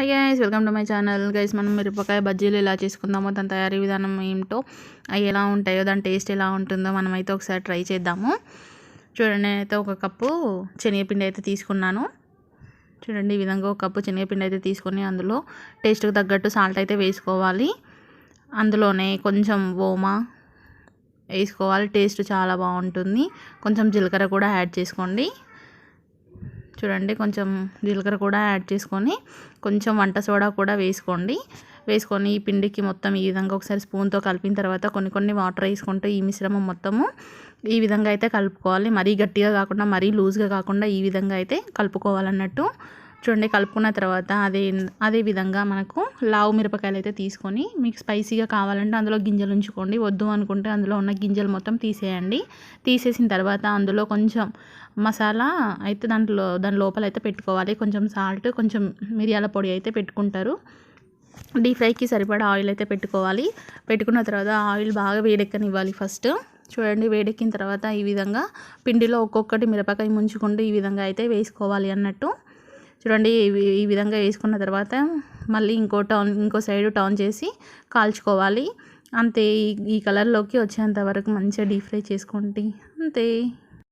Hi guys welcome to my channel guys మనం మిరపకాయ బజ్జీలు ఎలా చేసుకుందామో దాని తయారీ విధానం ఏమిటో అవి ఎలా ఉంటాయో దాని టేస్ట్ ఎలా ఉంటుందో మనం అయితే ఒకసారి ట్రై చేద్దాము. చూడండి నేనైతే ఒక కప్పు శనగపిండి అయితే తీసుకున్నాను. చూడండి ఈ విధంగా ఒక కప్పు శనగపిండి అయితే తీసుకొని అందులో టేస్ట్కి తగ్గట్టు సాల్ట్ అయితే వేసుకోవాలి. అందులోనే కొంచెం ఓమా వేసుకోవాలి టేస్ట్ చాలా బాగుంటుంది. కొంచెం జీలకర్ర కూడా యాడ్ చేసుకోండి. చూడండి కొంచెం జీలకర్ర కూడా యాడ్ చేసుకొని కొంచెం వంట సోడా కూడా వేసుకోండి. వేసుకొని ఈ పిండికి మొత్తం ఈ విధంగా ఒకసారి స్పూన్తో కలిపిన తర్వాత కొన్ని కొన్ని వాటర్ వేసుకుంటూ ఈ మిశ్రమం మొత్తము ఈ విధంగా అయితే కలుపుకోవాలి. మరీ గట్టిగా కాకుండా మరీ లూజ్గా కాకుండా ఈ విధంగా అయితే కలుపుకోవాలన్నట్టు చూడండి కలుపుకున్న తర్వాత అదే అదే విధంగా మనకు లావు మిరపకాయలు అయితే తీసుకొని మీకు స్పైసీగా కావాలంటే అందులో గింజలు ఉంచుకోండి. వద్దు అనుకుంటే అందులో ఉన్న గింజలు మొత్తం తీసేయండి. తీసేసిన తర్వాత అందులో కొంచెం మసాలా అయితే దాంట్లో దాని లోపల అయితే పెట్టుకోవాలి. కొంచెం సాల్ట్ కొంచెం మిరియాల పొడి అయితే పెట్టుకుంటారు. డీప్ ఫ్రైకి సరిపడా ఆయిల్ అయితే పెట్టుకోవాలి. పెట్టుకున్న తర్వాత ఆయిల్ బాగా వేడెక్కనివ్వాలి ఫస్ట్. చూడండి వేడెక్కిన తర్వాత ఈ విధంగా పిండిలో ఒక్కొక్కటి మిరపకాయ ముంచుకుంటూ ఈ విధంగా అయితే వేసుకోవాలి అన్నట్టు. చూడండి ఈ విధంగా వేసుకున్న తర్వాత మళ్ళీ ఇంకో టర్న్ ఇంకో సైడ్ టర్న్ చేసి కాల్చుకోవాలి. అంతే ఈ కలర్లోకి వచ్చేంత వరకు మంచిగా డీప్ ఫ్రై చేసుకోండి. అంతే.